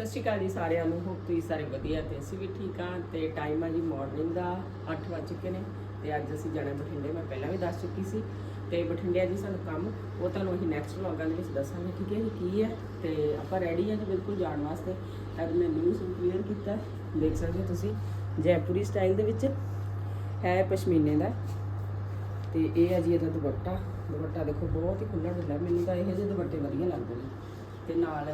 ਸਤਿ ਸ਼੍ਰੀ ਅਕਾਲ ਜੀ ਸਾਰਿਆਂ ਨੂੰ। ਹੋਪ ਤੁਸੀਂ ਸਾਰੇ ਵਧੀਆ ਤੇ ਅਸੀਂ ਵੀ ਠੀਕ ਹਾਂ ਤੇ ਟਾਈਮ ਆ ਜੀ ਮਾਰਨਿੰਗ ਦਾ 8 ਵੱਜ ਚੁੱਕੇ ਨੇ ਤੇ ਅੱਜ ਅਸੀਂ ਜਾਣਾ ਬਠਿੰਡੇ। ਮੈਂ ਪਹਿਲਾਂ ਵੀ ਦੱਸ ਚੁੱਕੀ ਸੀ ਤੇ ਬਠਿੰਡੇ ਆ ਜੀ ਸਾਨੂੰ ਕੰਮ, ਉਹ ਤੁਹਾਨੂੰ ਅਸੀਂ ਨੈਕਸਟ ਵਲੌਗਾਂ ਦੇ ਵਿੱਚ ਦੱਸਾਂਗੇ, ਠੀਕ ਹੈ ਜੀ, ਕੀ ਹੈ ਤੇ ਆਪਾਂ ਰੈਡੀ ਹਾਂ ਜੀ ਬਿਲਕੁਲ ਜਾਣ ਵਾਸਤੇ। ਅੱਜ ਮੈਂ ਨਿਊ ਸੂਟ ਵੇਅਰ ਕੀਤਾ, ਦੇਖ ਸਕਦੇ ਹੋ ਤੁਸੀਂ, ਜੈਪੁਰੀ ਸਟਾਈਲ ਦੇ ਵਿੱਚ ਹੈ ਪਸ਼ਮੀਨੇ ਦਾ। ਤੇ ਇਹ ਆ ਜੀ ਇਹਦਾ ਦੁਪੱਟਾ। ਦੁਪੱਟਾ ਦੇਖੋ, ਬਹੁਤ ਹੀ ਖੁੱਲਾ ਡੁੱਲਾ, ਮੈਨੂੰ ਤਾਂ ਇਹੋ ਜਿਹੇ ਦੁਪੱਟੇ ਵਧੀਆ ਲੱਗਦੇ ਨੇ। ਤੇ ਨਾਲ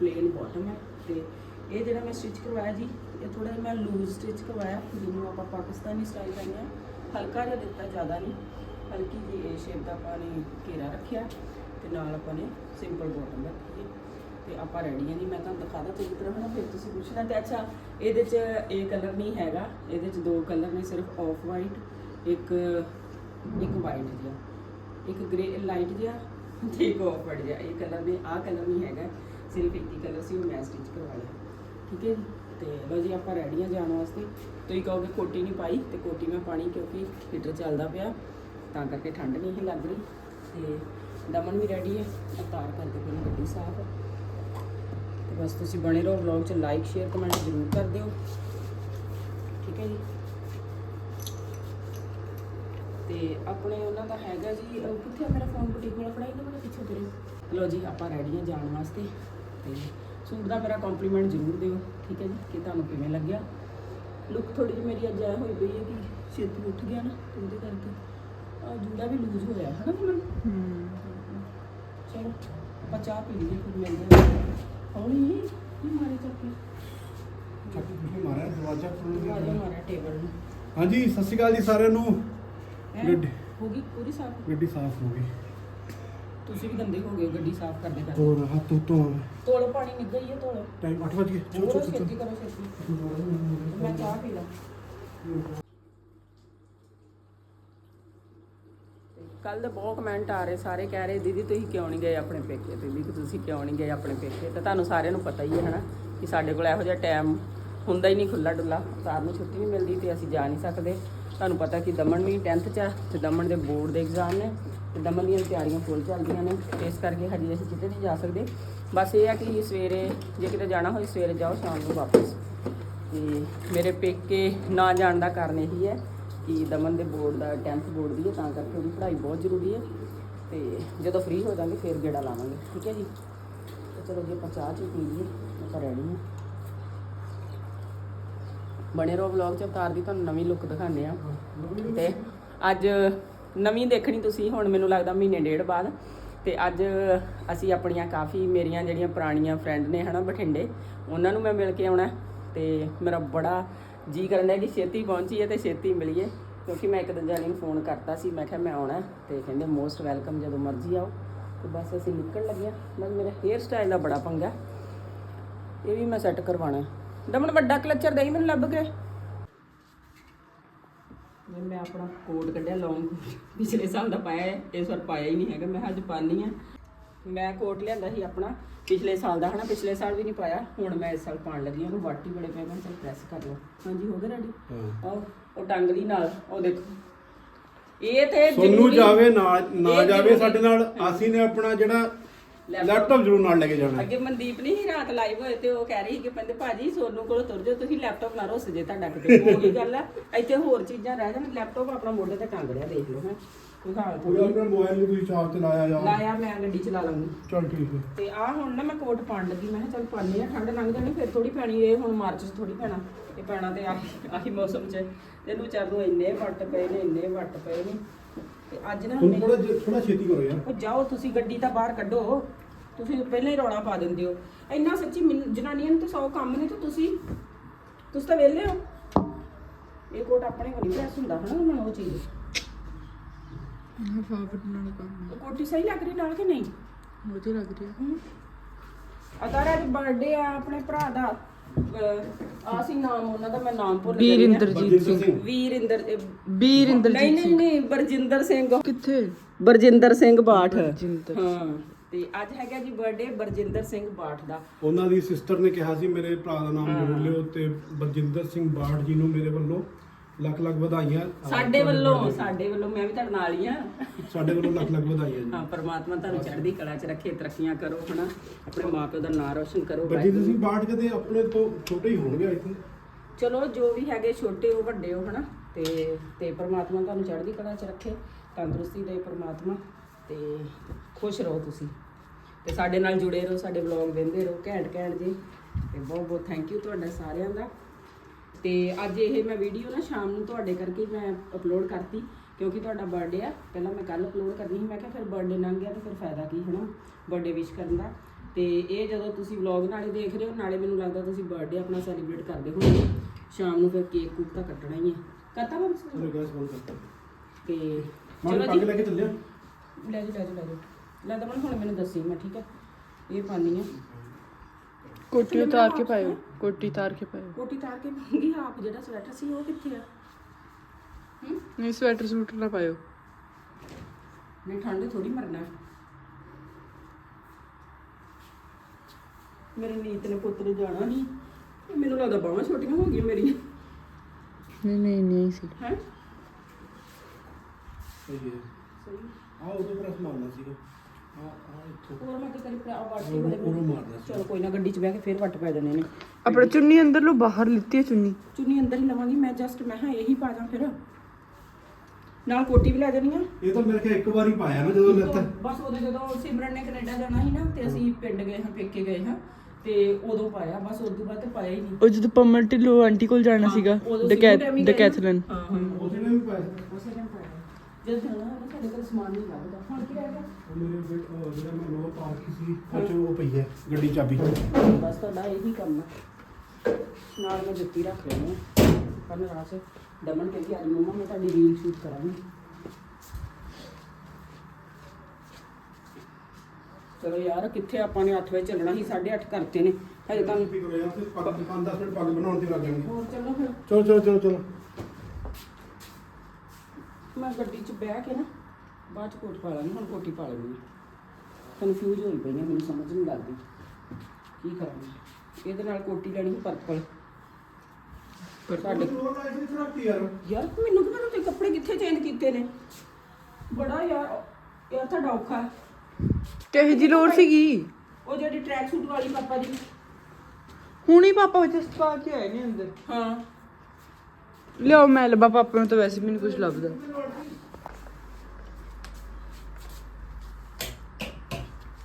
ਪਲੇਨ ਬਾਟਮ ਹੈ ਤੇ ਇਹ ਜਿਹੜਾ ਮੈਂ ਸਟਿਚ ਕਰਵਾਇਆ ਜੀ, ਇਹ ਥੋੜਾ ਜਿਹਾ ਮੈਂ ਲੂਜ਼ ਸਟਿਚ ਕਰਵਾਇਆ, ਜਿਹਨੂੰ ਆਪਾਂ ਪਾਕਿਸਤਾਨੀ ਸਟਾਈਲ ਕਹਿੰਦੇ ਆ ਹਲਕਾ ਜਿਹਾ ਦਿੱਤਾ, ਜ਼ਿਆਦਾ ਨਹੀਂ। ਹਲਕੀ ਜਿਹੀ ਸ਼ੇਪ ਦਾ ਆਪਾਂ ਨੇ ਘੇਰਾ ਰੱਖਿਆ ਤੇ ਨਾਲ ਆਪਾਂ ਨੇ ਸਿੰਪਲ ਬਾਟਮ ਰੱਖੀ ਤੇ ਆਪਾਂ ਰੈਡੀ ਹਾਂ ਜੀ, ਮੈਂ ਤੁਹਾਨੂੰ ਦਿਖਾ ਦਾਂ ਚੰਗੀ ਤਰ੍ਹਾਂ ਹਨਾ ਫਿਰ ਤੁਸੀਂ ਪੁੱਛਣਾ ਤੇ ਅੱਛਾ, ਇਹਦੇ 'ਚ ਇਹ ਕਲਰ ਨਹੀਂ ਹੈਗਾ। ਇਹਦੇ 'ਚ ਦੋ ਕਲਰ ਨੇ, ਸਿਰਫ ਆਫ ਵਾਈਟ ਇੱਕ ਇੱਕ ਵਾਈਟ ਜਿਹਾ। ਇੱਕ ਗ੍ਰੇ ਲਾਈਟ ਜਿਹਾ, ਤੇ ਇੱਕ ਆਫ ਵਾਈਟ ਜਿਹਾ। ਇਹ ਕਲਰ ਨੇ, ਆਹ ਕਲਰ ਨਹੀਂ ਹੈਗਾ। ਸਿਰਫ ਇੱਕ ਹੀ ਕਲਰ ਸੀ, ਉਹ ਮੈਂ ਸਟਿਚ ਕਰਵਾ ਲਿਆ। ਠੀਕ ਹੈ ਜੀ? ਤੇ ਲਓ ਜੀ, ਆਪਾਂ ਰੈਡੀ ਹਾਂ ਜਾਣ ਵਾਸਤੇ। ਤੁਸੀਂ ਕਹੋਗੇ ਕੋਟੀ ਨਹੀਂ ਪਾਈ, ਤੇ ਕੋਟੀ ਮੈਂ ਪਾਣੀ ਕਿਉਂਕਿ ਹੀਟਰ ਚੱਲਦਾ ਪਿਆ, ਤਾਂ ਕਰਕੇ ਠੰਡ ਨਹੀਂ ਸੀ ਲੱਗ ਰਹੀ। ਤੇ ਦਮਨ ਵੀ ਰੈਡੀ ਹੈ ਅਵਤਾਰ ਕਰਕੇ ਪਹਿਲਾਂ ਗੱਡੀ ਸਾਫ਼ ਤੇ ਬਸ ਤੁਸੀਂ ਬਣੇ ਰਹੋ ਵਲੌਗ 'ਚ ਲਾਈਕ ਸ਼ੇਅਰ ਕਮੈਂਟ ਜ਼ਰੂਰ ਕਰ ਦਿਓ। ਠੀਕ ਹੈ ਜੀ? ਤੇ ਆਪਣੇ ਉਹਨਾਂ ਦਾ ਹੈਗਾ ਜੀ, ਅਹ ਕਿੱਥੇ ਮੇਰਾ ਫੋਨ ਬੁਟੀਕ ਵਾਲਾ ਫੜਾਈ ਨਾ ਮੈਨੂੰ ਪਿੱਛੇ ਤੇਰੇ ਲੋ ਜੀ, ਆਪਾਂ ਰੈਡੀ ਹਾਂ ਜਾਣ ਵਾਸਤੇ। ਤੇ ਸੂਟ ਦਾ ਮੇਰਾ ਕੰਪਲੀਮੈਂਟ ਜ਼ਰੂਰ ਦਿਓ ਠੀਕ ਹੈ ਜੀ ਕਿ ਤੁਹਾਨੂੰ ਕਿਵੇਂ ਲੱਗਿਆ। ਲੁੱਕ ਥੋੜੀ ਜਿਹੀ ਮੇਰੀ ਅੱਜ ਐ ਹੋਈ ਪਈ ਹੈ ਕਿ ਛੇਤੀ ਉੱਠ ਗਿਆ ਨਾ ਤੇ ਉਹਦੇ ਕਰਕੇ ਆ ਜੂੜਾ ਵੀ ਲੂਜ਼ ਹੋਇਆ ਹੈ ਨਾ ਮੈਨੂੰ? ਚਲੋ ਆਪਾਂ ਚਾਹ ਪੀ ਲਈਏ ਫਿਰ ਮਿਲਦੇ ਹਾਂ ਹੌਲੀ ਨਹੀਂ ਮਾਰੇ ਚੱਕੇ ਚੱਕੀ ਤੁਸੀਂ ਮਾਰਿਆ ਦਰਵਾਜ਼ਾ ਖੋਲ੍ਹ ਮਾਰਿਆ ਟੇਬਲ ਨੂੰ। ਹਾਂਜੀ ਸਤਿ ਸ਼੍ਰੀ ਅਕਾਲ ਜੀ ਸਾਰਿਆਂ ਨੂੰ। ਹੈਂ? ਗੱਡੀ ਹੋ ਗਈ ਪੂਰੀ ਸਾਫ਼? ਗੱਡੀ ਸਾਫ਼ ਹੋ ਗਈ। ਤੁਸੀਂ ਵੀ ਗੰਦੇ ਹੋ ਗਏ ਗੱਡੀ ਸਾਫ਼ ਕਰਦੇ ਕਰਦੇ। ਹੋਰ ਹੱਥ ਉੱਤੋਂ ਤੋਲੋ ਪਾਣੀ ਹੈ ਤੋਲੋ ਟਾਈਮ 8 ਵਜੇ ਚਲੋ ਚਲੋ ਚਲੋ ਛੇਤੀ ਕਰੋ ਛੇਤੀ। ਮੈਂ ਚਾਹ ਪੀ ਲਾਂ। ਕੱਲ ਦੇ ਬਹੁਤ ਕਮੈਂਟ ਆ ਰਹੇ ਸਾਰੇ ਕਹਿ ਰਹੇ ਦੀਦੀ ਤੁਸੀਂ ਕਿਉਂ ਨਹੀਂ ਗਏ ਆਪਣੇ ਪੇਕੇ ਦੀਦੀ ਕਿ ਤੁਸੀਂ ਕਿਉਂ ਨਹੀਂ ਗਏ ਆਪਣੇ ਪੇਕੇ? ਤੇ ਤੁਹਾਨੂੰ ਸਾਰਿਆਂ ਨੂੰ ਪਤਾ ਹੀ ਹੈ ਹਨਾ ਕਿ ਸਾਡੇ ਕੋਲ ਇਹੋ ਜਿਹਾ ਟਾਈਮ ਹੁੰਦਾ ਹੀ ਨਹੀਂ ਖੁੱਲਾ ਡੁੱਲਾ ਸਾਰ ਨੂੰ ਛੁੱਟੀ ਨਹੀਂ ਮਿਲਦੀ ਤੇ ਅਸੀਂ ਜਾ ਨਹੀਂ ਸਕਦੇ। ਤੁਹਾਨੂੰ ਪਤਾ ਕਿ ਦਮਨ ਵੀ 10th ਚ ਆ ਤੇ ਦਮਨ ਦੇ ਬੋਰਡ ਦੇ ਐਗਜ਼ਾਮ ਨੇ। ਤੇ ਦਮਨ ਦੀਆਂ ਤਿਆਰੀਆਂ ਫੁੱਲ ਚੱਲਦੀਆਂ ਨੇ, ਇਸ ਕਰਕੇ ਹਜੇ ਅਸੀਂ ਕਿਤੇ ਨਹੀਂ ਜਾ ਸਕਦੇ। ਬਸ ਇਹ ਆ ਕਿ ਸਵੇਰੇ, ਜੇ ਕਿਤੇ ਜਾਣਾ ਹੋਵੇ ਸਵੇਰੇ ਜਾਓ, ਸ਼ਾਮ ਨੂੰ ਵਾਪਸ। ਤੇ ਮੇਰੇ ਪੇਕੇ ਨਾ ਜਾਣ ਦਾ ਕਾਰਨ ਇਹੀ ਹੈ ਕਿ ਦਮਨ ਦੇ ਬੋਰਡ ਦਾ 10th ਬੋਰਡ ਦੀ ਹੈ, ਤਾਂ ਕਰਕੇ ਉਹਦੀ ਪੜ੍ਹਾਈ ਬਹੁਤ ਜ਼ਰੂਰੀ ਹੈ। ਤੇ ਜਦੋਂ ਫ੍ਰੀ ਹੋ ਜਾਵਾਂਗੇ ਫਿਰ ਗੇੜਾ ਲਾਵਾਂਗੇ, ਠੀਕ ਹੈ ਜੀ? ਤੇ ਚਲੋ ਜੀ, ਆਪਾਂ ਚਾਹ ਚੀ ਪੀ ਲਈਏ, ਆਪਾਂ ਰੈਡੀ ਹਾਂ। ਬਣੇ ਰਹੋ ਵਲੌਗ ਚ, ਅਵਤਾਰ ਦੀ ਤੁਹਾਨੂੰ ਨਵੀਂ ਲੁੱਕ ਦਿਖਾਉਂਦੇ ਆ ਤੇ ਅੱਜ ਨਵੀਂ ਦੇਖਣੀ ਤੁਸੀਂ, ਹੁਣ ਮੈਨੂੰ ਲੱਗਦਾ ਮਹੀਨੇ ਡੇਢ ਬਾਅਦ। ਤੇ ਅੱਜ ਅਸੀਂ ਆਪਣੀਆਂ ਕਾਫੀ ਮੇਰੀਆਂ ਜਿਹੜੀਆਂ ਪੁਰਾਣੀਆਂ ਫਰੈਂਡ ਨੇ ਹਨਾ ਬਠਿੰਡੇ, ਉਹਨਾਂ ਨੂੰ ਮੈਂ ਮਿਲ ਕੇ ਆਉਣਾ। ਤੇ ਮੇਰਾ ਬੜਾ ਜੀ ਕਰਨ ਡਿਆ ਕਿ ਛੇਤੀ ਪਹੁੰਚੀਏ ਤੇ ਛੇਤੀ ਮਿਲੀਏ, ਕਿਉਂਕਿ ਮੈਂ ਇੱਕ ਦਿਨ ਜਾਣੀ ਨੂੰ ਫੋਨ ਕਰਤਾ ਸੀ, ਮੈਂ ਕਿਹਾ ਮੈਂ ਆਉਣਾ। ਤੇ ਕਹਿੰਦੇ ਮੋਸਟ ਵੈਲਕਮ ਜਦੋਂ ਮਰਜ਼ੀ ਆਓ। ਤੇ ਬਸ ਅਸੀਂ ਨਿਕਲਣ ਲੱਗੇ ਹਾਂ। ਬਸ ਮੇਰਾ ਹੇਅਰ ਸਟਾਈਲ ਦਾ ਬੜਾ ਪੰਗਾ। ਇਹ ਵੀ ਮੈਂ ਸੈੱਟ ਕਰਵਾਉਣਾ। ਦਮਨ ਵੱਡਾ ਕਲਚਰ ਦੇਈ ਮੈਨੂੰ ਲੱਭ ਕੇ। ਮੈਂ ਮੈਂ ਆਪਣਾ ਕੋਟ ਕੱਢਿਆ ਲੌਂਗ ਪਿਛਲੇ ਸਾਲ ਦਾ ਪਾਇਆ ਹੈ ਇਸ ਵਾਰ ਪਾਇਆ ਹੀ ਨਹੀਂ ਹੈਗਾ ਮੈਂ ਅੱਜ ਪਾਣੀ ਆ ਮੈਂ ਕੋਟ ਲਿਆਂਦਾ ਸੀ ਆਪਣਾ ਪਿਛਲੇ ਸਾਲ ਦਾ ਹਨਾ ਪਿਛਲੇ ਸਾਲ ਵੀ ਨਹੀਂ ਪਾਇਆ ਹੁਣ ਮੈਂ ਇਸ ਸਾਲ ਪਾਣ ਲੱਗੀ ਹਾਂ। ਉਹਨੂੰ ਵਾਟੀ ਬੜੇ ਪਏ ਮੈਂ ਚਲ ਪ੍ਰੈਸ ਕਰ ਲਓ। ਹਾਂਜੀ ਹੋ ਗਿਆ ਰੈਡੀ ਉਹ ਉਹ ਟੰਗ ਲਈ ਨਾਲ ਉਹ ਦੇਖੋ। ਇਹ ਤੇ ਸੋਨੂੰ ਜ਼ਰੂਰੀ- ਜਾਵੇ ਨਾ ਨਾ ਇਹ ਜਾਵੇ ਜ਼ਰੂਰੀ- ਸਾਡੇ ਨਾਲ ਅਸੀਂ ਨੇ ਆਪਣਾ ਜਿਹੜਾ ਲੈਪਟਾਪ ਜ਼ਰੂਰ ਨਾਲ ਲੈ ਕੇ ਜਾਣਾ। ਅੱਗੇ ਮਨਦੀਪ ਨਹੀਂ ਸੀ ਰਾਤ ਲਾਈਵ ਹੋਏ ਤੇ ਉਹ ਕਹਿ ਰਹੀ ਕਿ ਕਹਿੰਦੇ ਭਾਜੀ ਸੋਨੂੰ ਕੋਲ ਤੁਰ ਜਾਓ ਤੁਸੀਂ ਲੈਪਟਾਪ ਨਾ ਰੁੱਸ ਜੇ ਤੁਹਾਡਾ ਕਿਤੇ ਉਹੀ ਗੱਲ ਆ। ਇੱਥੇ ਹੋਰ ਚੀਜ਼ਾਂ ਰਹਿ ਜਾਣ ਲੈਪਟਾਪ ਆਪਣਾ ਮੋਢੇ ਤੇ ਟੰਗ ਲਿਆ ਦੇਖ ਲਓ ਹੈ। ਕੋਈ ਹਾਲ ਪੂਰਾ ਆਪਣਾ ਮੋਬਾਈਲ ਨੂੰ ਤੁਸੀਂ ਚਾਰਜ ਤੇ ਲਾਇਆ ਜਾ ਲਾਇਆ ਮੈਂ ਗੱਡੀ ਚਲਾ ਲਾਂਗੀ ਚਲ ਠੀਕ ਹੈ। ਤੇ ਆ ਹੁਣ ਨਾ ਮੈਂ ਕੋਟ ਪਾਣ ਲੱਗੀ ਮੈਂ ਕਿਹਾ ਚੱਲ ਪਾਣੀ ਆ ਠੰਡ ਲੰਘ ਜਾਣੀ ਫਿਰ ਥੋੜੀ ਪੈਣੀ ਇਹ ਹੁਣ ਮਾਰਚ 'ਚ ਥੋੜੀ ਪੈਣਾ। ਇਹ ਪੈਣਾ ਤੇ ਆਹੀ ਆਹੀ ਮੌਸਮ 'ਚ। ਇਹਨੂੰ ਚਾਰ ਨੂੰ ਇੰਨੇ ਵੱਟ ਪਏ ਨੇ ਇੰਨੇ ਵੱਟ ਪਏ ਨੇ। ਤੇ ਅੱਜ ਨਾ ਤੁਹਾਨੂੰ ਮੈਂ- ਥੋੜਾ ਥੋੜਾ ਛੇਤੀ ਕਰੋ ਯਾਰ। ਉਹ ਜਾਓ ਤੁਸੀਂ ਗੱਡੀ ਤਾਂ ਬਾਹਰ ਕੱਢੋ। ਤੁਸੀਂ ਪਹਿਲਾਂ ਹੀ ਰੌਲਾ ਪਾ ਦਿੰਦੇ ਹੋ। ਇੰਨਾ ਸੱਚੀ ਮੈਨੂੰ- ਜਨਾਨੀਆਂ ਨੂੰ ਤਾਂ ਸੌ ਕੰਮ ਨੇ ਤੇ ਤੁਸੀਂ ਤੁਸੀਂ ਤਾਂ ਵਿਹਲੇ ਹੋ। ਇਹ ਕੋਟ ਆਪਣੇ ਕੋਲ ਨਹੀਂ ਪ੍ਰੈਸ ਹੁੰਦਾ ਹਨਾ ਹੁਣ ਉਹ ਚੀਜ਼। ਹਾਂ ਫਾਵਟ ਨਾਲ ਕੰਮ ਉਹ ਕੋਟੀ ਸਹੀ ਲੱਗ ਰਹੀ ਨਾਲ ਕਿ ਨਹੀਂ? ਵਧੀਆ ਲੱਗ ਰਿਹਾ ਅਤਾਰਾ ਅੱਜ ਬਰਥਡੇ ਆ ਆਪਣੇ ਭਰਾ ਦਾ। ਆ ਸੀ ਨਾਮ ਉਹਨਾਂ ਦਾ ਮੈਂ ਨਾਮ ਭੁੱਲ ਗਈ ਹਾਂ। ਵੀਰਿੰਦਰਜੀਤ ਬਲਜਿੰਦਰ ਸਿੰਘ। ਵੀਰਿੰਦਰ ਇਹ- ਵੀਰਿੰਦਰਜੀਤ ਨਹੀਂ ਨਹੀਂ ਨਹੀਂ ਬਰਜਿੰਦਰ ਸਿੰਘ। ਕਿੱਥੇ? ਬਰਜਿੰਦਰ ਸਿੰਘ ਬਾਠ। ਬਰਜਿੰਦਰ ਹਾਂ ਤੇ ਅੱਜ ਹੈਗਾ ਜੀ ਬਰਥਡੇ ਬਰਜਿੰਦਰ ਸਿੰਘ ਬਾਠ ਦਾ। ਉਹਨਾਂ ਦੀ ਸਿਸਟਰ ਨੇ ਕਿਹਾ ਸੀ ਮੇਰੇ ਭਰਾ ਦਾ ਨਾਮ ਜ਼ਰੂਰ ਲਿਓ ਤੇ ਬਲਜਿੰਦਰ ਸਿੰਘ ਬਾੜ ਜੀ ਨੂੰ ਮੇਰੇ ਵੱਲੋਂ ਲੱਖ ਲੱਖ ਵਧਾਈਆਂ। ਸਾਡੇ ਵੱਲੋਂ ਸਾਡੇ ਵੱਲੋਂ ਮੈਂ ਵੀ ਤੁਹਾਡੇ ਨਾਲ ਹੀ ਆ ਸਾਡੇ ਵੱਲੋਂ ਲੱਖ ਲੱਖ ਵਧਾਈਆਂ ਹਾਂ ਪਰਮਾਤਮਾ ਤੁਹਾਨੂੰ ਚੜ੍ਹਦੀ ਕਲਾ 'ਚ ਰੱਖੇ ਤਰੱਕੀਆਂ ਕਰੋ ਹਨਾ। ਆਪਣੇ ਮਾਪਿਓ ਦਾ ਨਾਮ ਰੋਸ਼ਨ ਕਰੋ ਬੱਜੀ ਤੁਸੀਂ ਬਾਟ ਕਦੇ ਆਪਣੇ ਤੋਂ ਛੋਟੇ ਹੀ ਹੋਣਗੇ ਆਈ ਥਿੰਕ। ਚਲੋ ਜੋ ਵੀ ਹੈਗੇ ਛੋਟੇ ਹੋ ਵੱਡੇ ਹੋ ਹਨਾ। ਤੇ ਤੇ ਪਰਮਾਤਮਾ ਤੁਹਾਨੂੰ ਚੜ੍ਹਦੀ ਕਲਾ 'ਚ ਰੱਖੇ ਤੰਦਰੁਸਤੀ ਦੇ ਪਰਮਾਤਮਾ। ਤੇ ਖੁਸ਼ ਰਹੋ ਤੁਸੀਂ। ਤੇ ਸਾਡੇ ਨਾਲ ਜੁੜੇ ਰਹੋ ਸਾਡੇ ਵਲੌਗ ਵੇਖਦੇ ਰਹੋ ਘੈਂਟ ਘੈਂਟ ਜੀ। ਤੇ ਬਹੁਤ ਬਹੁਤ ਥੈਂਕ ਯੂ ਤੁਹਾਡਾ ਸਾਰਿਆਂ ਦਾ। ਤੇ ਅੱਜ ਇਹ ਮੈਂ ਵੀਡੀਓ ਨਾ ਸ਼ਾਮ ਨੂੰ ਤੁਹਾਡੇ ਕਰਕੇ ਹੀ ਮੈਂ ਅਪਲੋਡ ਕਰਤੀ ਕਿਉਂਕਿ ਤੁਹਾਡਾ ਬਰਥਡੇ ਆ। ਪਹਿਲਾਂ ਮੈਂ ਕੱਲ ਅਪਲੋਡ ਕਰਨੀ ਸੀ ਮੈਂ ਕਿਹਾ ਫਿਰ ਬਰਥਡੇ ਲੰਘ ਗਿਆ ਤੇ ਫਿਰ ਫਾਇਦਾ ਕੀ ਹਨਾ? ਬਰਥਡੇ ਵਿਸ਼ ਕਰਨ ਦਾ। ਤੇ ਇਹ ਜਦੋਂ ਤੁਸੀਂ ਵਲੌਗ ਨਾਲੇ ਦੇਖ ਰਹੇ ਹੋ ਨਾਲੇ ਮੈਨੂੰ ਲੱਗਦਾ ਤੁਸੀਂ ਬਰਥਡੇ ਆਪਣਾ ਸੈਲੀਬ੍ਰੇਟ ਕਰਦੇ ਹੋਗੇ ਸ਼ਾਮ ਨੂੰ ਫਿਰ ਕੇਕ ਕੂਕ ਤਾਂ ਕੱਟਣਾ ਹੀ ਹੈ ਕਰਤਾ ਤੁਸੀਂ? ਚਲੋ ਗੈਸ ਬੰਦ ਕਰਤਾ। ਤੇ ਮੈਂ ਚਲੋ ਜੀ। ਲੈ ਕੇ ਚੱਲਿਆ? ਲੈ ਜੀ ਲੈ ਜੀ ਲੈ ਜੀ ਲੈ ਦਮਨ ਹੁਣ ਮੈਨੂੰ ਦੱਸੀ ਮੈਂ ਠੀਕ ਹੈ ਇਹ ਪਾਣੀ ਹੈ ਕੋਟੀ ਉਤਾਰ ਕੇ ਪਾਇਓ। ਕੋਟੀ ਉਤਾਰ ਕੇ ਪਾਇਓ ਕੋਟੀ ਤਾਰ ਕੇ ਪਾਉਂਗੀ ਆਪ ਜਿਹੜਾ ਸਵੈਟਰ ਸੀ ਉਹ ਕਿੱਥੇ ਆ? ਹੂੰ? ਨਹੀਂ ਸਵੈਟਰ ਸੂਟ ਨਾ ਪਾਇਓ। ਨਹੀਂ ਠੰਡ ਥੋੜੀ ਮਰਨਾ। ਮੇਰੇ ਨੀਤ ਨੇ ਪੁੱਤ ਨੇ ਜਾਣਾ ਨਹੀਂ ਮੈਨੂੰ ਲੱਗਦਾ ਬਾਹਾਂ ਛੋਟੀਆਂ ਹੋ ਗਈਆਂ ਮੇਰੀਆਂ। ਨਹੀਂ ਨਹੀਂ ਨਹੀਂ ਸੀ। ਹੈ? ਸਹੀ ਹੈ। ਸਹੀ ਆ ਉਦੋਂ ਪ੍ਰੈਸ ਮਾਰਨਾ ਸੀਗਾ। ਆ ਆ ਇੱਥੋਂ ਹੋਰ ਮੈਂ ਕੀ ਕਰੀ ਭਰਾ ਵਾਟੀ ਉਹਨੂੰ- ਵਾਲੇ ਉਹਨੂੰ ਮਾਰਨਾ ਸੀ। ਚਲੋ ਕੋਈ ਨਾ ਗੱਡੀ 'ਚ ਬਹਿ ਕੇ ਫੇਰ ਵੱਟ ਪੈ ਜਾਣੇ ਨੇ। ਆਪਣਾ ਚੁੰਨੀ ਅੰਦਰ ਲੋ ਬਾਹਰ ਲਿੱਤੀ ਹੈ ਚੁੰਨੀ। ਚੁੰਨੀ ਅੰਦਰ ਹੀ ਲਵਾਂਗੀ ਮੈਂ ਜਸਟ ਮੈਂ ਹਾਂ ਇਹੀ ਪਾ ਜਾਂ ਫਿਰ। ਨਾਲ ਕੋਟੀ ਵੀ ਲੈ ਜਾਣੀ ਆ। ਇਹ ਤਾਂ ਮੇਰੇ ਖਿਆਲ ਇੱਕ ਵਾਰੀ ਪਾਇਆ ਨਾ ਜਦੋਂ ਲੱਤ ਬਸ ਉਦੋਂ ਜਦੋਂ ਸਿਮਰਨ ਨੇ ਕੈਨੇਡਾ ਜਾਣਾ ਸੀ ਨਾ ਤੇ ਅਸੀਂ ਪਿੰਡ ਗਏ ਹਾਂ ਪੇਕੇ ਗਏ ਹਾਂ ਤੇ ਉਦੋਂ ਪਾਇਆ। ਬਸ ਉਸ ਤੋਂ ਬਾਅਦ ਤੇ ਪਾਇਆ ਹੀ ਨਹੀਂ। ਉਹ ਜਦੋਂ ਪੰਮਲ ਢਿੱਲੋਂ ਆਂਟੀ ਕੋਲ ਜਾਣਾ ਸੀਗਾ। ਡਕੈਥਲਨ। ਹਾਂ ਹਾਂ। ਉਸੇ ਨੇ ਵੀ ਪਾਇਆ। ਉਸੇ ਜਦ ਜਾਣਾ ਨਾ ਸਾਡੇ ਕੋਲ ਸਮਾਨ ਨਹੀਂ ਲੱਭਦਾ। ਹੁਣ ਕੀ ਰਹਿ ਗਿਆ? ਉਹ ਮੇਰੇ ਬੇਟ ਉਹ ਜਿਹੜਾ ਮੈਂ ਨਵਾਂ ਪਾਰਕ ਸੀ ਉਹ 'ਚ ਉਹ ਪਈ ਹੈ ਗੱਡੀ ਚਾਬੀ। ਬਸ ਤੁਹਾਡਾ ਇਹੀ ਕੰਮ ਹੈ ਨਾਲ ਮੈਂ ਜੁੱਤੀ ਰੱਖ ਲੈਣੀ ਹੈ। ਕੱਲ ਰਾਤ ਦਮਨ ਕਹਿੰਦੀ ਅੱਜ ਮੰਮਾ ਮੈਂ ਤੁਹਾਡੀ ਰੀਲ ਸ਼ੂਟ ਕਰਾਂਗੀ। ਚਲੋ ਯਾਰ ਕਿੱਥੇ ਆਪਾਂ ਨੇ 8 ਵਜੇ ਚੱਲਣਾ ਸੀ? 8:30 ਕਰਤੇ ਨੇ। ਹਜੇ ਤਾਂ ਵੀ ਕਰੋ ਯਾਰ ਤੇ ਪੱਗ 5-10 ਮਿੰਟ ਪੱਗ ਬਣਾਉਣ ਤੇ ਲੱਗ ਜਾਣਗੇ। ਹੋਰ ਚੱਲੋ ਫਿਰ। ਚਲੋ ਚਲੋ ਚਲੋ ਚਲੋ। ਮੈਂ ਗੱਡੀ 'ਚ ਬਹਿ ਕੇ ਨਾ ਬਾਅਦ 'ਚ ਕੋਟ ਪਾ ਲਾਂਗੀ ਹੁਣ ਕੋਟੀ ਪਾ ਲੈਣੀ ਕਨਫਿਊਜ਼ ਹੋਈ ਪਈ ਹਾਂ ਮੈਨੂੰ ਸਮਝ ਨਹੀਂ ਲੱਗਦੀ। ਕੀ ਕਰਾਂਗੀ? ਇਹਦੇ ਨਾਲ ਕੋਟੀ ਲੈਣੀ ਪਰਪਲ ਪਰ ਸਾਡੇ ਉਹ ਤਾਂ ਇਸੇ ਤਰ੍ਹਾਂ ਕੀ ਯਾਰ। ਯਾਰ ਮੈਨੂੰ ਕਿਹਨਾਂ ਤੇ ਕੱਪੜੇ ਕਿੱਥੇ ਚੇਂਜ ਕੀਤੇ ਨੇ। ਬੜਾ ਯਾਰ ਯਾਰ ਤੁਹਾਡਾ ਔਖਾ ਹੈ। ਕਹੇ ਜੀ ਲੋੜ ਸੀਗੀ? ਉਹ ਜਿਹੜੀ ਟਰੈਕ ਸੂਟ ਵਾਲੀ ਪਾਪਾ ਦੀ। ਹੁਣ ਹੀ ਪਾਪਾ ਜਸਟ ਪਾ ਕੇ ਆਏ ਨੇ ਅੰਦਰ। ਹਾਂ। ਲਿਓ ਮੈਂ ਲੱਭਾ ਪਾਪਾ ਨੂੰ ਤਾਂ ਵੈਸੇ ਵੀ ਨਹੀਂ ਕੁਝ ਲੱਭਦਾ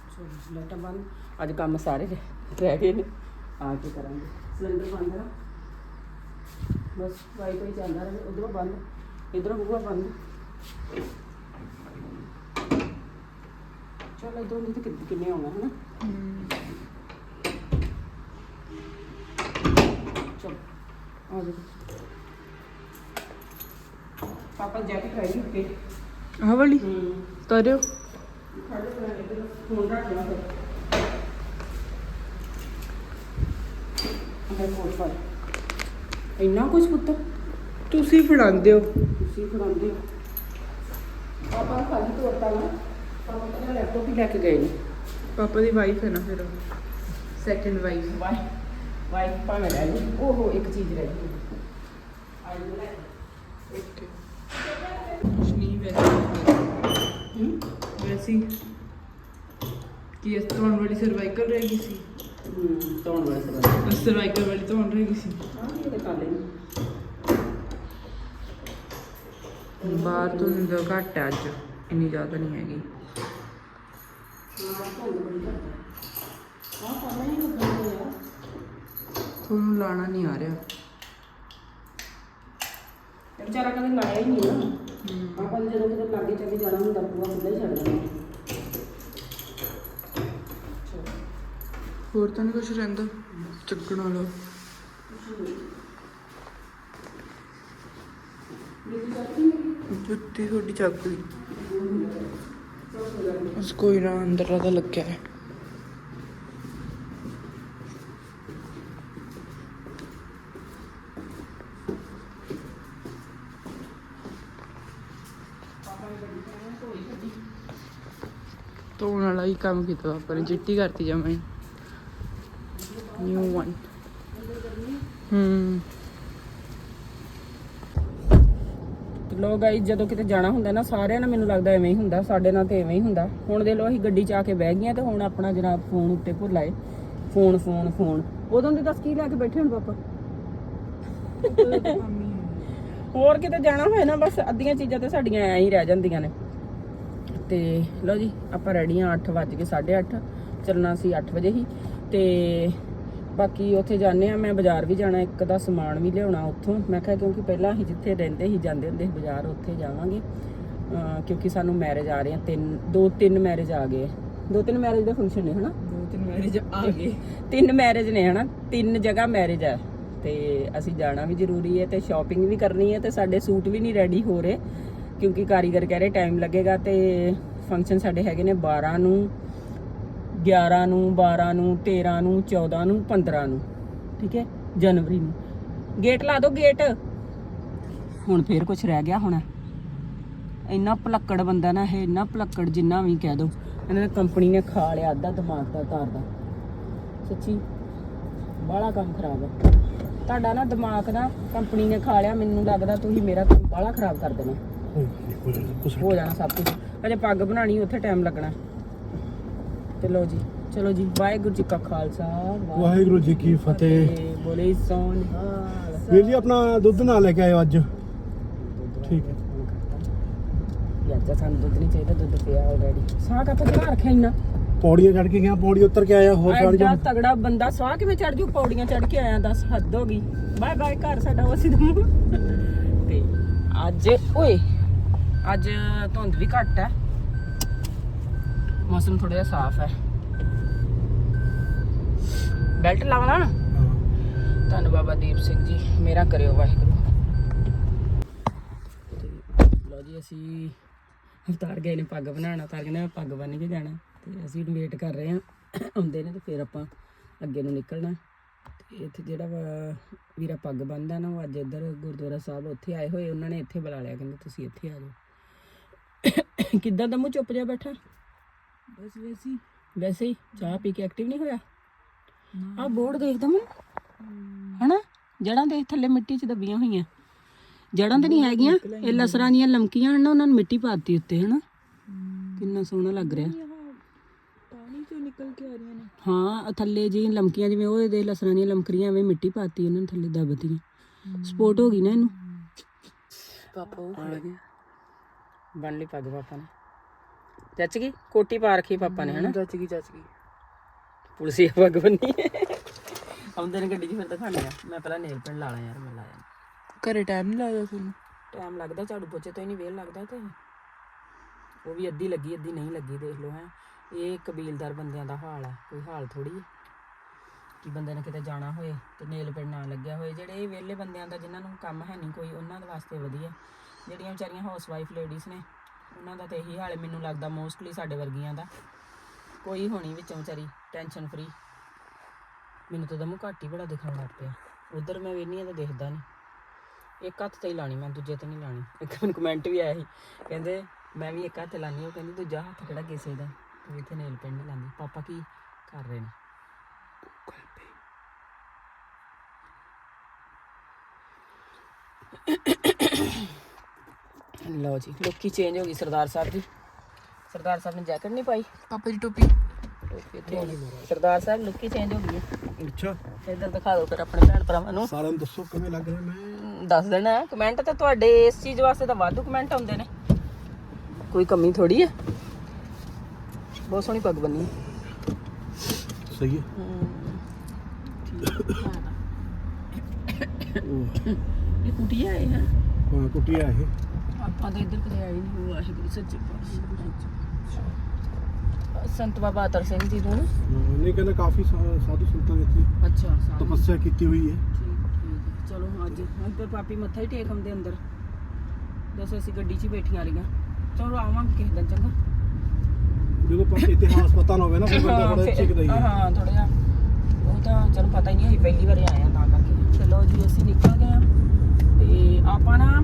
ਚਲੋ ਲਾਈਟਾਂ ਬੰਦ ਅੱਜ ਕੰਮ ਸਾਰੇ ਰਹਿ ਗਏ ਨੇ ਆ ਕੇ ਕਰਾਂਗੇ ਸਿਲੰਡਰ ਬੰਦ ਹੈ ਬਸ ਵਾਈਫਾਈ ਚੱਲਦਾ ਰਹੇ ਉਧਰੋਂ ਬੰਦ ਇਧਰੋਂ ਬੂਹਾ ਬੰਦ ਚਲੋ ਇਧਰੋਂ ਨਹੀਂ ਤੇ ਕਿੰਨੇ ਕਿੰਨੇ ਆਉਣਾ ਹੈ ਨਾ ਚਲੋ ਆ ਜਾਓ ਪਾਪਾ ਜੈਕਟ ਖਾਈ ਕੇ ਆਹ ਵਾਲੀ? ਹੂੰ। ਤਾਰਿਓ। ਸਾਡੇ ਕੋਲ ਇਧਰ ਫੋਨ ਰੱਖ ਲਾ ਫਿਰ। ਅੰਦਰ ਕੋਲ ਫੜ। ਇੰਨਾ ਕੁਝ ਪੁੱਤ? ਤੁਸੀਂ ਫੜਾਉਂਦੇ ਹੋ। ਤੁਸੀਂ ਫੜਾਉਂਦੇ ਹੋ। ਪਾਪਾ ਨੂੰ ਖਾਲੀ ਤੋੜਤਾ ਨਾ। ਪਾਪਾ ਕਹਿੰਦਾ ਲੈਪਟਾਪ ਹੀ ਲੈ ਕੇ ਗਏ ਨੇ। ਪਾਪਾ ਦੀ ਵਾਈਫ ਹੈ ਨਾ ਫਿਰ ਸੈਕੰਡ ਵਾਈਫ ਵਾਈ ਵਾਈ ਭਾਵੇਂ ਰਹਿ ਗਈ ਓਹੋ ਇੱਕ ਚੀਜ਼ ਰਹਿ ਗਈ ਆਈ ਲੈ। ਕੁਛ ਹੀ। ਕੀ ਇਸ ਤੋਂ ਵਾਲੀ ਸਰਵਾਈਕਲ ਰਹਿ ਗਈ ਸੀ। ਹੂੰ ਤੋੜ ਵਾਲੇ ਸਰ ਸਰਵਾਈਕਲ ਵਾਲੀ ਤੋਂ ਰਹਿ ਗਈ ਸੀ। ਹਾਂ ਇਹ ਤਾਂ ਕਰ ਲੈਣੀ ਬਾਹਰ ਤੋਂ ਨਿੰਦਾ ਘੱਟ ਹੈ ਅੱਜ ਇੰਨੀ ਜ਼ਿਆਦਾ ਨਹੀਂ ਹੈਗੀ। ਹਾਂ ਧੁੰਦ ਬੜੀ ਘੱਟ ਹੈ ਕਰਨਾ ਹੀ ਲੱਗਦਾ ਯਾਰ ਤੁਹਾਨੂੰ ਲਾਣਾ ਨਹੀਂ ਆ ਰਿਹਾ। ਤੇ ਵਿਚਾਰਾ ਕਦੇ ਲਾਇਆ ਹੀ ਨਹੀਂ ਨਾ। ਆਪਾਂ ਨੇ ਜਦੋਂ ਕਿਤੇ ਲਾਗੇ ਚੱਲੇ ਜਾਣਾ ਹੁੰਦਾ ਪੂਰਾ ਖੁੱਲ੍ਹਾ ਹੀ ਛੱਡ ਦੇਣਾ ਹੋਰ ਤਾਂ ਨਹੀਂ ਕੁਝ ਰਹਿੰਦਾ? ਚੱਕਣ ਵਾਲਾ। ਜੁੱਤੀ ਤੁਹਾਡੀ ਚੱਕ ਲਈ। ਉਸ ਕੋਈ ਨਾ ਅੰਦਰ ਲੱਗਿਆ ਹੈ ਧੋਣ ਵਾਲਾ ਹੀ ਕੰਮ ਕੀਤਾ ਪਾਪਾ ਨੇ ਚਿੱਟੀ ਕਰਤੀ ਜਮਾਂ ਹੀ। ਨਿਊ ਵਨ ਹੂੰ। ਲੋ ਗਾਈ ਜਦੋਂ ਕਿਤੇ ਜਾਣਾ ਹੁੰਦਾ ਨਾ ਸਾਰਿਆਂ ਨਾਲ ਮੈਨੂੰ ਲੱਗਦਾ ਐਵੇਂ ਹੀ ਹੁੰਦਾ ਸਾਡੇ ਨਾਲ ਤੇ ਐਵੇਂ ਹੀ ਹੁੰਦਾ। ਹੁਣ ਦੇ ਲੋ ਅਸੀਂ ਗੱਡੀ 'ਚ ਆ ਕੇ ਬਹਿ ਗਈਆਂ ਤੇ ਹੁਣ ਆਪਣਾ ਜਨਾਬ ਫੋਨ ਉੱਤੇ ਭੁੱਲਾਏ ਫੋਨ ਫੋਨ ਫੋਨ ਉਦੋਂ ਦੇ ਦੱਸ ਕੀ ਲੈ ਕੇ ਬੈਠੇ ਹੁਣ ਪਾਪਾ? ਹੋਰ ਕਿਤੇ ਜਾਣਾ ਹੋਏ ਨਾ ਬਸ ਅੱਧੀਆਂ ਚੀਜ਼ਾਂ ਤੇ ਸਾਡੀਆਂ ਐਂ ਹੀ ਰਹਿ ਜਾਂਦੀਆਂ ਨੇ। ਤੇ ਲਓ ਜੀ ਆਪਾਂ ਰੈਡੀ ਆ 8 ਵੱਜ ਕੇ 8:30 ਚੱਲਣਾ ਸੀ 8 ਵਜੇ ਹੀ। ਤੇ ਬਾਕੀ ਉੱਥੇ ਜਾਂਦੇ ਆ ਮੈਂ ਬਾਜ਼ਾਰ ਵੀ ਜਾਣਾ ਇੱਕ ਦਾ ਸਮਾਨ ਵੀ ਲਿਆਉਣਾ ਉੱਥੋਂ। ਮੈਂ ਕਿਹਾ ਕਿਉਂਕਿ ਪਹਿਲਾਂ ਅਸੀਂ ਜਿੱਥੇ ਰਹਿੰਦੇ ਸੀ ਜਾਂਦੇ ਹੁੰਦੇ ਬਾਜ਼ਾਰ ਉੱਥੇ ਜਾਵਾਂਗੇ। ਕਿਉਂਕਿ ਸਾਨੂੰ ਮੈਰਿਜ ਆ ਰਹੇ ਆ ਤਿੰਨ ਦੋ ਤਿੰਨ ਮੈਰਿਜ ਆ ਗਏ। ਦੋ ਤਿੰਨ ਮੈਰਿਜ ਦੇ ਫੰਕਸ਼ਨ ਨੇ ਹਨਾ? ਦੋ ਤਿੰਨ ਮੈਰਿਜ ਆ ਗਏ। ਤਿੰਨ ਮੈਰਿਜ ਨੇ ਹਨਾ? ਤਿੰਨ ਜਗ੍ਹਾ ਮੈਰਿਜ ਹੈ ਤੇ ਅਸੀਂ ਜਾਣਾ ਵੀ ਜ਼ਰੂਰੀ ਹੈ ਤੇ ਸ਼ਾਪਿੰਗ ਵੀ ਕਰਨੀ ਹੈ ਤੇ ਸਾਡੇ ਸੂਟ ਵੀ ਨਹੀਂ ਰੈਡੀ ਹੋ ਰਹੇ। ਕਿਉਂਕਿ ਕਾਰੀਗਰ ਕਹਿ ਰਹੇ ਟਾਈਮ ਲੱਗੇਗਾ ਤੇ ਫੰਕਸ਼ਨ ਸਾਡੇ ਹੈਗੇ ਨੇ 12 ਨੂੰ 11 ਨੂੰ 12 ਨੂੰ 13 ਨੂੰ 14 ਨੂੰ 15 ਨੂੰ, ਠੀਕ ਹੈ, ਜਨਵਰੀ ਨੂੰ। ਗੇਟ ਲਾ ਦਿਓ ਗੇਟ ਹੁਣ ਫੇਰ ਕੁਝ ਰਹਿ ਗਿਆ ਹੁਣ। ਇੰਨਾ ਪਲੱਕੜ ਬੰਦਾ ਨਾ ਇਹ, ਇੰਨਾ ਭਲੱਕੜ ਜਿੰਨਾ ਵੀ ਕਹਿ ਦੋ। ਇਹਨਾਂ ਨੇ ਕੰਪਨੀ ਨੇ ਖਾ ਲਿਆ ਅੱਧਾ ਦਿਮਾਗ ਦਾ ਤਾਰ ਦਾ। ਸੱਚੀ, ਬਾਹਲਾ ਕੰਮ ਖਰਾਬ ਹੈ ਤੁਹਾਡਾ ਨਾ ਦਿਮਾਗ ਦਾ ਕੰਪਨੀ ਨੇ ਖਾ ਲਿਆ, ਮੈਨੂੰ ਲੱਗਦਾ ਤੁਸੀਂ ਮੇਰਾ ਕੰਮ ਬਾਹਲਾ ਖਰਾਬ ਕਰ ਦੇਣਾ। ਹੋ ਜਾਣਾ ਸਭ ਕੁਝ ਅਜੇ ਪੱਗ ਬਣਾਣੀ ਉੱਥੇ ਟਾਈਮ ਲੱਗਣਾ। ਤੇ ਲੋ ਜੀ ਚਲੋ ਜੀ ਵਾਹਿਗੁਰੂ ਜੀ ਕਾ ਖਾਲਸਾ ਵਾਹਿਗੁਰੂ ਜੀ ਕੀ ਫਤਿਹ। ਬੋਲੇ ਸੋਨ ਹਾਲ ਵੀਰ ਜੀ ਆਪਣਾ ਦੁੱਧ ਨਾਲ ਲੈ ਕੇ ਆਇਓ ਅੱਜ। ਠੀਕ ਹੈ। ਯਾਰ ਸਾਨੂੰ ਦੁੱਧ ਨਹੀਂ ਚਾਹੀਦਾ ਦੁੱਧ ਪਿਆ ਆਲਰੇਡੀ ਸਾਹ ਕਾ ਚੜਾ ਰੱਖਿਆ ਇੰਨਾ? ਪੌੜੀਆਂ ਚੜ ਕੇ ਗਿਆ ਪੌੜੀ ਉੱਤਰ ਕੇ ਆਇਆ ਹੋਰ ਚੜ ਜਾ ਐਡਾ ਤਗੜਾ ਬੰਦਾ ਸਾਹ ਕਿਵੇਂ ਚੜ ਜੂ? ਪੌੜੀਆਂ ਚੜ ਕੇ ਆਇਆ ਦੱਸ ਹੱਦ ਹੋ ਗਈ। ਬਾਏ ਬਾਏ ਘਰ ਸਾਡਾ ਵਸੀ ਦਮ ਤੇ ਅੱਜ ਓਏ ਅੱਜ ਧੁੰਦ ਵੀ ਘੱਟ ਹੈ। ਮੌਸਮ ਥੋੜਾ ਜਿਹਾ ਸਾਫ਼ ਹੈ। ਬੈਲਟ ਲਾਵਣਾ ਧੰਨ ਬਾਬਾ ਦੀਪ ਸਿੰਘ ਜੀ ਮੇਰਾ ਕਰਿਓ ਵਾਹਿਗੁਰੂ। ਲਓ ਜੀ ਅਸੀਂ ਉਤਾਰ ਗਏ ਨੇ ਪੱਗ ਬਣਾਉਣਾ ਉਤਾਰ ਗਏ ਨੇ ਪੱਗ ਬੰਨ ਕੇ ਜਾਣਾ। ਤੇ ਅਸੀਂ ਵੇਟ ਕਰ ਰਹੇ ਹਾਂ। ਆਉਂਦੇ ਨੇ ਤੇ ਫਿਰ ਆਪਾਂ ਅੱਗੇ ਨੂੰ ਨਿਕਲਣਾ। ਤੇ ਇੱਥੇ ਜਿਹੜਾ ਵੀਰਾ ਪੱਗ ਬੰਨਦਾ ਨਾ ਉਹ ਅੱਜ ਇੱਧਰ ਗੁਰਦੁਆਰਾ ਸਾਹਿਬ ਉੱਥੇ ਆਏ ਹੋਏ ਉਹਨਾਂ ਨੇ ਇੱਥੇ ਬੁਲਾ ਲਿਆ ਕਹਿੰਦੇ ਤੁਸੀਂ ਇੱਥੇ ਆ ਜਾਓ। ਕਿੱਦਾਂ ਦਾ ਮੂੰਹ ਚੁੱਪ ਜਾ ਬੈਠਾ? ਬਸ ਵੈਸੀ। ਵੈਸੇ ਹੀ ਚਾਹ ਪੀ ਕੇ ਐਕਟਿਵ ਨਹੀਂ ਹੋਇਆ? ਆਹ ਬੋਰਡ ਦੇਖਦਾ ਮੈਂ ਹਨਾ? ਜੜਾਂ ਦੇ ਥੱਲੇ ਮਿੱਟੀ 'ਚ ਦੱਬੀਆਂ ਹੋਈਆਂ। ਜੜਾਂ ਤੇ ਨਹੀਂ ਹੈਗੀਆਂ। ਇਹ ਲਸਰਾਂ ਦੀਆਂ ਲਮਕੀਆਂ ਹਨ ਨਾ ਉਹਨਾਂ ਨੂੰ ਮਿੱਟੀ ਪਾਤੀ ਉੱਤੇ ਹਨਾ? ਕਿੰਨਾ ਸੋਹਣਾ ਲੱਗ ਰਿਹਾ। ਪਾਣੀ ਚੋਂ ਨਿਕਲ ਕੇ ਆ ਰਹੀਆਂ ਨੇ। ਹਾਂ ਥੱਲੇ ਜੀ ਲਮਕੀਆਂ ਜਿਵੇਂ ਉਹ ਦੇ ਲਸਰਾਂ ਦੀਆਂ ਲਮਕਰੀਆਂ ਐਵੇਂ ਮਿੱਟੀ ਪਾਤੀ ਉਹਨਾਂ ਨੇ ਥੱਲੇ ਦੱਬਤੀਆਂ ਸਪੋਰਟ ਹੋ ਗਈ ਨਾ ਇਹਨੂੰ। ਪਾਪਾ ਉਹ ਆ ਗਿਆ। ਬਣ ਲਈ ਪੱਗ ਪਾਪਾ ਨੇ। ਚੱਚ ਗਈ? ਕੋਟੀ ਪਾ ਰੱਖੀ ਪਾਪਾ ਨੇ ਹਨਾ? ਚਾਚ ਕੀ ਚਾਚ ਕੀ ਪੁਲਸੀ ਪੱਗ ਬੰਨੀ। ਆਉਂਦੇ ਨੇ ਗੱਡੀ 'ਚ ਫਿਰ ਦਿਖਾਣੇ ਆ। ਮੈਂ ਪਹਿਲਾਂ ਨੇਲ ਪੈਂਟ ਲਾ ਲਾਂ ਯਾਰ ਮੈਂ ਲਾਇਆ ਘਰੇ ਟਾਈਮ ਨਹੀਂ ਲੱਗਦਾ ਤੁਹਾਨੂੰ? ਟਾਈਮ ਲੱਗਦਾ ਝਾੜੂ ਪੋਚੇ ਤੋਂ ਹੀ ਨਹੀਂ ਵੇਲ ਲੱਗਦਾ ਤੇ ਉਹ ਵੀ ਅੱਧੀ ਲੱਗੀ ਅੱਧੀ ਨਹੀਂ ਲੱਗੀ ਦੇਖ ਲਓ ਹੈ। ਇਹ ਕਬੀਲਦਾਰ ਬੰਦਿਆਂ ਦਾ ਹਾਲ ਹੈ ਕੋਈ ਹਾਲ ਥੋੜੀ ਹੈ ਕਿ ਬੰਦੇ ਨੇ ਕਿਤੇ ਜਾਣਾ ਹੋਏ ਤੇ ਨੇਲ ਪੈਂਟ ਨਾ ਲੱਗਿਆ ਹੋਏ। ਜਿਹੜੇ ਇਹ ਵਿਹਲੇ ਬੰਦਿਆਂ ਦਾ ਜਿਨ੍ਹਾਂ ਨੂੰ ਕੰਮ ਹੈ ਨਹੀਂ ਕੋਈ ਉਹਨਾਂ ਦੇ ਵਾਸਤੇ ਵਧੀਆ। ਜਿਹੜੀਆਂ ਵਿਚਾਰੀਆਂ ਹਾਊਸ ਵਾਈਫ ਲੇਡੀਜ਼ ਨੇ, ਉਹਨਾਂ ਦਾ ਤੇ ਇਹੀ ਹਾਲ ਮੈਨੂੰ ਲੱਗਦਾ ਮੋਸਟਲੀ ਸਾਡੇ ਵਰਗੀਆਂ ਦਾ। ਕੋਈ ਹੋਣੀ ਵਿੱਚੋਂ ਵਿਚਾਰੀ ਟੈਨਸ਼ਨ ਫਰੀ ਮੈਨੂੰ ਤਾਂ ਦਮੂ ਘੱਟ ਹੀ ਬੜਾ ਦਿਖਣ ਲੱਗ ਪਿਆ। ਉਧਰ ਮੈਂ ਵੇਖਨੀ ਆ ਤਾਂ ਦੇਖਦਾ ਨਹੀਂ ਇੱਕ ਹੱਥ ਤੇ ਹੀ ਲਾਣੀ ਮੈਂ, ਦੂਜੇ ਤੇ ਨਹੀਂ ਲਾਣੀ ਇੱਕ ਮੈਨੂੰ ਕਮੈਂਟ ਵੀ ਆਇਆ ਸੀ, ਕਹਿੰਦੇ ਮੈਂ ਵੀ ਇੱਕ ਹੱਥ ਤੇ ਲਾਣੀ ਉਹ ਕਹਿੰਦੀ ਦੂਜਾ ਹੱਥ ਕਿਹੜਾ ਕਿਸੇ ਦਾ? ਤੂੰ ਇੱਥੇ ਨੇਲ ਪੈਂਟ ਨਹੀਂ ਲਾਉਂਦੀ। ਪਾਪਾ ਕੀ ਕਰ ਰਹੇ ਨੇ? ਲਓ ਜੀ ਲੋਕੀ ਚੇਂਜ ਹੋ ਗਈ ਸਰਦਾਰ ਸਾਹਿਬ ਦੀ। ਸਰਦਾਰ ਸਾਹਿਬ ਨੇ ਜੈਕਟ ਨਹੀਂ ਪਾਈ? ਪਾਪਾ ਦੀ ਟੋਪੀ। ਸਰਦਾਰ ਸਾਹਿਬ ਲੁੱਕੀ ਚੇਂਜ ਹੋ ਗਈ ਹੈ। ਅੱਛਾ। ਇੱਧਰ ਦਿਖਾ ਦਿਓ ਫਿਰ ਆਪਣੇ ਭੈਣ ਭਰਾਵਾਂ ਨੂੰ। ਸਾਰਿਆਂ ਨੂੰ ਦੱਸੋ ਕਿਵੇਂ ਲੱਗ ਰਿਹਾ ਮੈਂ? ਦੱਸ ਦੇਣਾ ਕਮੈਂਟ ਤਾਂ ਤੁਹਾਡੇ ਇਸ ਚੀਜ਼ ਵਾਸਤੇ ਤਾਂ ਵਾਧੂ ਕਮੈਂਟ ਆਉਂਦੇ ਨੇ। ਕੋਈ ਕਮੀ ਥੋੜੀ ਹੈ? ਬਹੁਤ ਸੋਹਣੀ ਪੱਗ ਬੰਨੀ ਹੈ। ਸਹੀ ਹੈ। ਇਹ ਕੁਟੀਆ ਹੈ। ਹਾਂ ਹਾਂ ਕੁੱਟੀਆ ਇਹ ਆਪਾਂ ਤਾਂ ਇੱਧਰ ਕਦੇ ਆਏ ਨਹੀਂ ਵਾਹਿਗੁਰੂ ਸੱਚੇ ਪਾਤਸ਼ਾਹ। ਸੰਤ ਬਾਬਾ ਅਤਰ ਸਿੰਘ ਜੀ ਤੋਂ ਨਾ? ਨਹੀਂ ਕਹਿੰਦਾ ਕਾਫੀ ਸਾ- ਸਾਧੂ ਸੰਤਾਂ ਨੇ ਇੱਥੇ ਅੱਛਾ ਤਪੱਸਿਆ ਕੀਤੀ ਹੋਈ ਹੈ। ਠੀਕ ਠੀਕ ਚਲੋ ਅੱਜ ਇੱਧਰ ਪਾਪੀ ਮੱਥਾ ਹੀ ਟੇਕ ਆਉਂਦੇ ਅੰਦਰ। ਦੱਸ ਅਸੀਂ ਗੱਡੀ 'ਚ ਹੀ ਬੈਠੀਆਂ ਰਹੀਆਂ। ਚਲੋ ਆਵਾਂਗੇ ਕਿਸੇ ਦਿਨ ਚੰਗਾ। ਜਦੋਂ ਪਰ ਇਤਿਹਾਸ ਪਤਾ ਨਾ ਹੋਵੇ ਨਾ ਫਿਰ ਬੰਦਾ ਬੜਾ ਹੀ ਹੈ ਹਾਂ। ਥੋੜਾ ਜਿਹਾ। ਉਹ ਤਾਂ ਚਲੋ ਪਤਾ ਹੀ ਨਹੀਂ ਅਸੀਂ ਪਹਿਲੀ ਵਾਰ ਆਏ ਆ ਤਾਂ ਕਰਕੇ। ਚਲੋ ਜੀ ਅਸੀਂ ਨਿਕਲ ਗਏ ਆ ਤੇ ਆਪਾਂ ਨਾ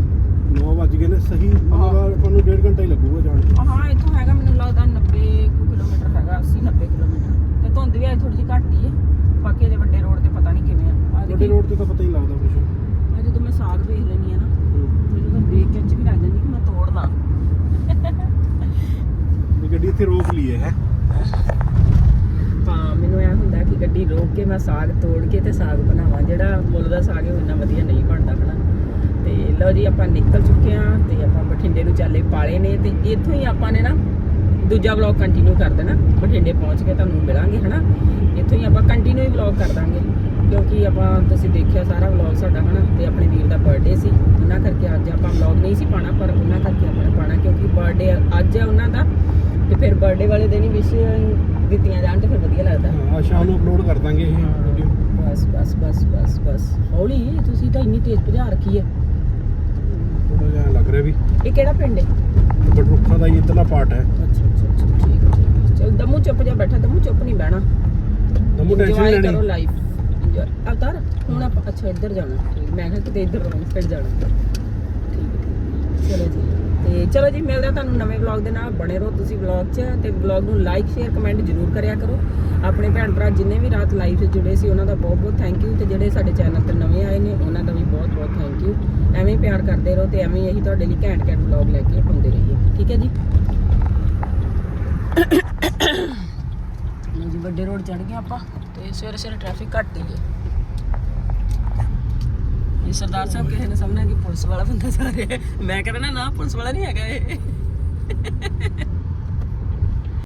9 ਵਜ ਗਏ ਨੇ ਸਹੀ ਮਤਲਬ ਆਪਾਂ ਨੂੰ ਡੇਢ ਘੰਟਾ ਹੀ ਲੱਗੂਗਾ ਜਾਣ ਨੂੰ। ਹਾਂ ਇੱਥੋਂ ਹੈਗਾ ਮੈਨੂੰ ਲੱਗਦਾ 90 ਕੁ ਕਿਲੋਮੀਟਰ ਹੈਗਾ 80 90 ਕਿਲੋਮੀਟਰ। ਤੇ ਧੁੰਦ ਵੀ ਅੱਜ ਥੋੜੀ ਜਿਹੀ ਘੱਟ ਹੀ ਹੈ। ਬਾਕੀ ਦੇ ਵੱਡੇ ਰੋਡ ਤੇ ਪਤਾ ਨਹੀਂ ਕਿਵੇਂ ਆ। ਆਹ ਵੱਡੇ ਦੇਖੀ, ਰੋਡ ਤੇ ਤਾਂ ਪਤਾ ਹੀ ਨਹੀਂ ਲੱਗਦਾ ਕੁਝ ਆਹ ਜਦੋਂ ਮੈਂ ਸਾਗ ਵੇਖ ਲੈਣੀ ਆ ਨਾ ਮੈਨੂੰ ਤਾਂ ਦੇਖ ਦੇਖ ਕੇ ਚ ਵੀ ਲੱਗ ਜਾਂਦੀ ਕਿ ਮੈਂ ਤੋੜਨਾ ਇਹ ਗੱਡੀ ਇੱਥੇ ਰੋਕ ਲਈ ਹੈ? ਹਾਂ ਮੈਨੂੰ ਐ ਹੁੰਦਾ ਕਿ ਗੱਡੀ ਰੋਕ ਕੇ ਮੈਂ ਸਾਗ ਤੋੜ ਕੇ ਤੇ ਸਾਗ ਬਣਾਵਾਂ। ਜਿਹੜਾ ਮੁੱਲ ਦਾ ਸਾਗ ਹੈ ਉਹ ਇੰਨਾ ਵਧੀਆ ਨਹੀਂ ਬਣਦਾ ਹਨਾ? ਤੇ ਲਓ ਜੀ ਆਪਾਂ ਨਿਕਲ ਚੁੱਕੇ ਆ ਤੇ ਆਪਾਂ ਬਠਿੰਡੇ ਨੂੰ ਚਾਲੇ ਪਾਲੇ ਨੇ ਤੇ ਇੱਥੋਂ ਹੀ ਆਪਾਂ ਨੇ ਨਾ ਦੂਜਾ ਵਲੌਗ ਕੰਟੀਨਿਊ ਕਰ ਦੇਣਾ। ਬਠਿੰਡੇ ਪਹੁੰਚ ਕੇ ਤੁਹਾਨੂੰ ਮਿਲਾਂਗੇ ਹਨਾ? ਇੱਥੋਂ ਹੀ ਆਪਾਂ ਕੰਟੀਨਿਊ ਹੀ ਵਲੌਗ ਕਰ ਦਾਂਗੇ ਕਿਉਂਕਿ ਆਪਾਂ ਤੁਸੀਂ ਦੇਖਿਆ ਸਾਰਾ ਵਲੌਗ ਸਾਡਾ ਹਨਾ? ਤੇ ਆਪਣੇ ਵੀਰ ਦਾ ਬਰਥਡੇ ਸੀ ਉਹਨਾਂ ਕਰਕੇ ਅੱਜ ਆਪਾਂ ਵਲੌਗ ਨਹੀਂ ਸੀ ਪਾਣਾ ਪਰ ਉਹਨਾਂ ਕਰਕੇ ਆਪਾਂ ਪਾਣਾ ਕਿਉਂਕਿ ਬਰਥਡੇ ਅੱਜ ਹੈ ਉਹਨਾਂ ਦਾ ਤੇ ਫਿਰ ਬਰਥਡੇ ਵਾਲੇ ਦਿਨ ਹੀ ਵਿਸ਼ ਦਿੱਤੀਆਂ ਜਾਣ ਤੇ ਫਿਰ ਵਧੀਆ ਲੱਗਦਾ। ਹਾਂ ਸ਼ਾਮ ਨੂੰ ਅਪਲੋਡ ਕਰ ਦਾਂਗੇ ਇਹ ਵੀਡੀਓ ਬਸ ਬਸ ਬਸ ਬਸ ਬਸ। ਹੌਲੀ ਤੁਸੀਂ ਤਾਂ ਇੰਨੀ ਤੇਜ਼ ਭਜਾ ਰੱਖੀ ਹੈ। ਜਿਹਾ ਲੱਗ ਰਿਹਾ ਵੀ। ਇਹ ਕਿਹੜਾ ਪਿੰਡ ਹੈ? ਬਟ ਰੁੱਖਾਂ ਦਾ ਹੀ ਇਤਨਾ ਪਾਰਟ ਹੈ। ਅੱਛਾ ਅੱਛਾ ਅੱਛਾ ਠੀਕ ਹੈ ਠੀਕ। ਹੈ ਚਲ ਦਮੂ ਚੁੱਪ ਜਾ ਬੈਠਾ ਦਮੂ ਚੁੱਪ ਨਹੀਂ ਬਹਿਣਾ। ਦਮੂ ਟੈਨਸ਼ਨ Enjoy ਲੈਣੀ। ਕਰੋ ਲਾਈਫ ਅਵਤਾਰ ਹੁਣ ਆਪਾਂ ਅੱਛਾ ਇੱਧਰ ਜਾਣਾ। ਠੀਕ, ਮੈਂ ਕਿਹਾ ਕਿਤੇ ਇੱਧਰ ਰੋਂਗ ਸਾਈਡ ਜਾਣਾ। ਠੀਕ ਹੈ ਠੀਕ ਹੈ। ਚਲੋ ਜੀ। ਤੇ ਚਲੋ ਜੀ, ਮਿਲਦੇ ਹਾਂ ਤੁਹਾਨੂੰ ਨਵੇਂ ਵਲੌਗ ਦੇ ਨਾਲ। ਬਣੇ ਰਹੋ ਤੁਸੀਂ ਵਲੌਗ 'ਚ ਤੇ ਵਲੌਗ ਨੂੰ ਲਾਈਕ ਸ਼ੇਅਰ ਕਮੈਂਟ ਜ਼ਰੂਰ ਕਰਿਆ ਕਰੋ। ਆਪਣੇ ਭੈਣ ਭਰਾ ਜਿੰਨੇ ਵੀ ਰਾਤ ਲਾਈਵ 'ਚ ਜੁੜੇ ਸੀ, ਉਹਨਾਂ ਦਾ ਬਹੁਤ ਬਹੁਤ ਥੈਂਕ ਯੂ ਤੇ ਜਿਹੜੇ ਸਾਡੇ ਚੈਨਲ ਤੇ ਨਵੇਂ ਆਏ ਨੇ, ਉਹਨਾਂ ਦਾ ਵੀ ਬਹੁਤ ਬਹੁਤ ਥੈਂਕ ਯੂ ਐਵੇਂ ਹੀ ਪਿਆਰ ਕਰਦੇ ਰਹੋ ਤੇ ਐਵੇਂ ਹੀ ਅਸੀਂ ਤੁਹਾਡੇ ਲਈ ਘੈਂਟ ਘੈਂਟ ਵਲੌਗ ਲੈ ਕੇ ਆਉਂਦੇ ਰਹੀਏ। ਠੀਕ ਹੈ ਜੀ? ਜੀ, ਵੱਡੇ ਰੋਡ ਚੜ ਗਏ ਆਪਾਂ ਤੇ ਸਵੇਰੇ ਸਵੇਰੇ ਟ੍ਰੈਫਿਕ ਘੱਟ ਹੀ ਹੈ। ਸਰਦਾਰ ਸਾਹਿਬ ਕਿਸੇ ਨੇ ਸਮਝਣਾ ਕਿ ਪੁਲਿਸ ਵਾਲਾ ਬੰਦਾ ਸਾਰੇ। ਮੈਂ ਕਹਿੰਦਾ ਨਾ ਨਾ, ਪੁਲਿਸ ਵਾਲਾ ਨਹੀਂ ਹੈਗਾ ਇਹ।